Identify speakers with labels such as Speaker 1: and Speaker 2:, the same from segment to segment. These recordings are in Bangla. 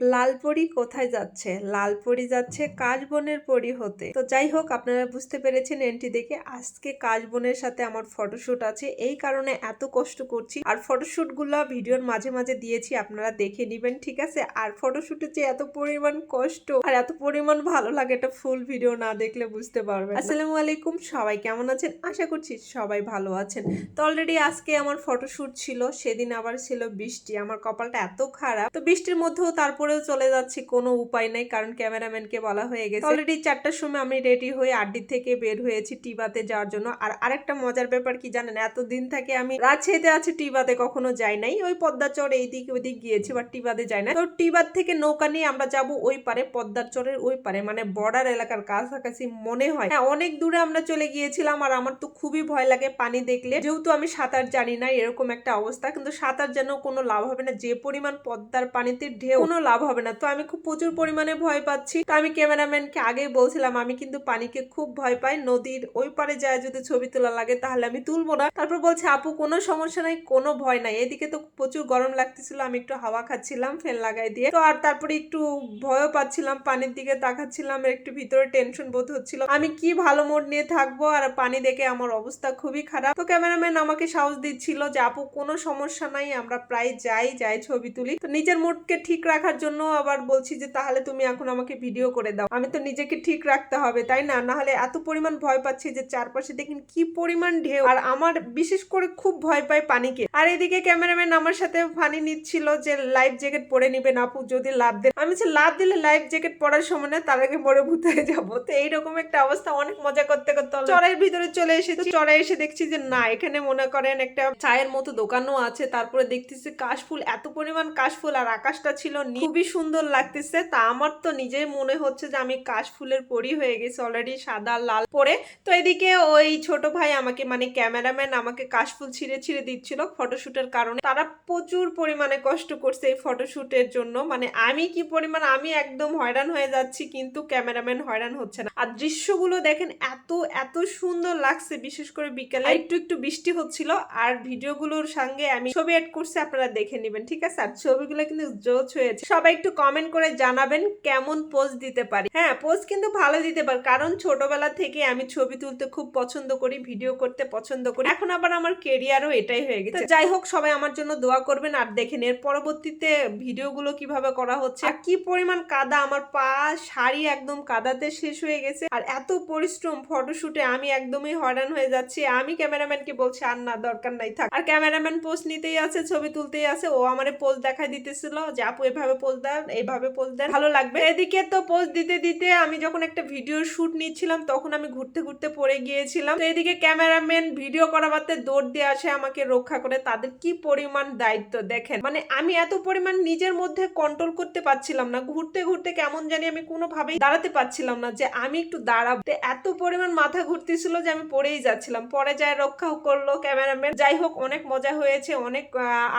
Speaker 1: লালপরি কোথায় যাচ্ছে? লালপরি যাচ্ছে কাশবনের পরি হতে। তো যাই হোক, আপনারা বুঝতে পেরেছেন এন্ট্রি দেখে। আজকে কাশবনের সাথে আমার ফটোশুট আছে। এই কারণে এত কষ্ট করছি। আর ফটোশুটগুলো ভিডিওর মাঝে মাঝে দিয়েছি, আপনারা দেখে নিবেন, ঠিক আছে? আর ফটোশুটে যে এত পরিমাণ কষ্ট আর এত পরিমাণ ভালো লাগে এটা ফুল ভিডিও না দেখলে বুঝতে পারবেন আসসালামু আলাইকুম, সবাই কেমন আছেন? আশা করছি সবাই ভালো আছেন। তো অলরেডি আজকে আমার ফটোশুট ছিল, সেদিন আবার ছিল বৃষ্টি। আমার কপালটা এত খারাপ। তো বৃষ্টির মধ্যেও তারপরেও চলে যাচ্ছি, কোনো উপায় নাই, কারণ ক্যামেরাম্যানকে বলা হয়ে গেছে। অলরেডি চারটার সময় আমি রেডি হয়ে আড্ডি থেকে বের হয়েছি টিবাতে যাওয়ার জন্য। আর আরেকটা মজার ব্যাপার কি জানেন, এতদিন থেকে আমি রাজশাহীতে আছে, টিবাতে কখনো যাই নাই। ওই পদ্মার চর এইদিক ওইদিক গিয়েছি বাট টিবাতে যাই না তো টিবার থেকে নৌকা নিয়ে আমরা যাব ওই পারে পদ্মার চরের ওই পারে মানে বর্ডার এলাকার কাছাকাছি মনে হয়। হ্যাঁ অনেক দূরে আমরা চলে গিয়েছিলাম আর আমার তো খুবই ভয় লাগে পানি দেখলে। যেহেতু আমি সাঁতার জানি না, এরকম একটা অবস্থা, কিন্তু সাঁতার যেন কোনো লাভ হবে না। যে পরিমাণ পদ্মার পানিতে ঢেউ, কোনো লাভ হবে না। তো আমি খুব প্রচুর পরিমাণে ভয় পাচ্ছি। তো আমি ক্যামেরাম্যানকে আগেই বলছিলাম, আমি কিন্তু পানিকে খুব ভয় পাই। নদীর ওই পারে যায় যদি ছবি তোলা লাগে তাহলে আমি তুলবো না। তারপর বলছে, আপু, কোনো সমস্যা নাই, কোনো ভয় নাই। এদিকে তো প্রচুর গরম লাগতেছিল, আমি একটু হাওয়া খাচ্ছিলাম ফ্যান লাগাই দিয়ে। তো আর তারপরে একটু ভয়ও পাচ্ছিলাম, পানির দিকে তাকাচ্ছিলাম একটু ভিতরে টেনশন বোধ হচ্ছিল। আমি কি ভালো মোড নিয়ে থাকব আর পানি দেখে আমার অবস্থা খুবই খারাপ। তো ক্যামেরাম্যান আমাকে সাহস দিচ্ছিল যে, আপু, কোনো সমস্যা নাই, আমরা প্রায় যাই যাই ছবি তুলি। তো নিজের মুডকে ঠিক রাখার জন্য আবার বলছি যে, তাহলে তুমি এখন আমাকে ভিডিও করে দাও। আমি তো নিজেকে ঠিক রাখতে হবে, তাই না? না হলে এত পরিমাণ ভয় পাচ্ছি যে, চারপাশে দেখেন কি পরিমাণ ঢেউ। আর আমার বিশেষ করে খুব ভয় পায় পানিকে। আর এদিকে ক্যামেরাম্যান আমার সাথে ফানি নিচ্ছিল যে লাইফ জ্যাকেট পরে নিবেন আপু, যদি লাভ দেন। আমি বলছি, লাভ দিলে লাইফ জ্যাকেট পরার সময় না, তার আগে মরে ভূত হয়ে যাব। তো এইরকম একটা অবস্থা, অনেক মজা করতে করতে চড়াইয়ের ভিতরে চলে এসেছি। চড়াই এসে দেখছি যে না, এখানে মনে করেন একটা চায়ের মতো দোকানও আছে। তারপরে দেখতেছি কাশফুল, এত পরিমাণ কাশফুল আর আকাশটা ছিল। খুবই সুন্দর লাগতেছে। তা আমার তো নিজেই মনে হচ্ছে যে আমি কাশফুলের পরি হয়ে গেছি অলরেডি সাদা, লাল পরে। তো এদিকে ওই ছোট ভাই আমাকে মানে ক্যামেরাম্যান আমাকে কাশফুল ছিঁড়ে ছিঁড়ে দিচ্ছিল। ফটোশুটের কারণে তারা প্রচুর পরিমাণে কষ্ট করছে এই ফটোশুটের জন্য। মানে আমি কি পরিমাণ, আমি একদম হয়রান হয়ে যাচ্ছি, কিন্তু ক্যামেরাম্যান হয়রান হচ্ছে না। আর দৃশ্যগুলো দেখেন, এত এত সুন্দর লাগছে, বিশেষ করে বিকেলে। একটু একটু বৃষ্টি হচ্ছিল, আর ভিডিওগুলোর সঙ্গে আমি ছবি অ্যাড করছি, আপনারা দেখে নেবেন, ঠিক আছে? আর ছবিগুলো কিন্তু জোচ হয়েছে। সবাই একটু কমেন্ট করে জানাবেন, কেমন পোজ দিতে পারি। হ্যাঁ পোজ কিন্তু ভালো দিতে পারি, কারণ ছোটবেলা থেকে আমি ছবি তুলতে খুব পছন্দ করি ভিডিও করতে পছন্দ করি। এখন আবার আমার কেরিয়ারও এটাই হয়ে গেছে। যাই হোক, সবাই আমার জন্য দোয়া করবেন আর দেখেন এর পরবর্তীতে ভিডিওগুলো কীভাবে করা হচ্ছে আর কি পরিমাণ কাদা আমার পা, শাড়ি একদম কাদাতে শেষ হয়ে গেছে আর এত পরিশ্রম ফটোশুটে আমি একদমই হয়রান হয়ে যাচ্ছি। আমি ক্যামেরাম্যানকে বলছি, আর না, দরকার নাই, থাক। আর ক্যামেরাম্যান পোস্ট নিতেই আছে, ছবি তুলতেই আছে। ও আমার পোস্ট দেখাই দিতেছিল যে, আপু, এভাবে পোস্ট দেন, এইভাবে পোস্ট দেন, ভালো লাগবে। এদিকে তো পোস্ট দিতে দিতে আমি যখন একটা ভিডিও শুট নিচ্ছিলাম, তখন আমি ঘুরতে ঘুরতে পড়ে গিয়েছিলাম। তো এদিকে ক্যামেরাম্যান ভিডিও করাবাতে দৌড় দিয়ে আসে, আমাকে রক্ষা করে। তাদের কি পরিমাণ দায়িত্ব? দেখেন মানে আমি এত পরিমাণ নিজের মধ্যে কন্ট্রোল করতে পারছিলাম না, ঘুরতে ঘুরতে কেমন জানি আমি কোনোভাবেই দাঁড়াতে পারছিলাম না যে আমি একটু দাঁড়াবো। এত পরিমাণ মাথা ঘুরতেছিল যে আমি পড়েই যাচ্ছিলাম। পরে যায় রক্ষা করল ক্যামেরাম্যান যাই হোক, অনেক মজা হয়েছে, অনেক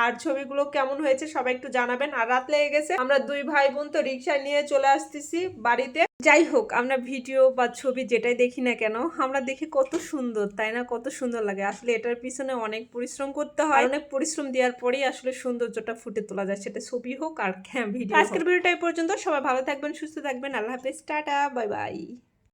Speaker 1: আর ছবিগুলো কেমন হয়েছে সবাই একটু জানাবেন। আর রাত লেগে গেছে, আমরা দুই ভাই বোন তো রিক্সা নিয়ে চলে আসতেছি বাড়িতে। যাই হোক আমরা ভিডিও বা ছবি যেটাই দেখি না কেন আমরা দেখি কত সুন্দর তাই না? কত সুন্দর লাগে। আসলে এটার পিছনে অনেক পরিশ্রম করতে হয়। অনেক পরিশ্রম দেওয়ার পরেই আসলে সৌন্দর্যটা ফুটে তোলা যায়। সেটা ছবি হোক আর হ্যাঁ ভিডিও আজকের ভিডিওটা পর্যন্ত। সবাই ভালো থাকবেন সুস্থ থাকবেন। আল্লাহ হাফেজ। Ta ta bye bye.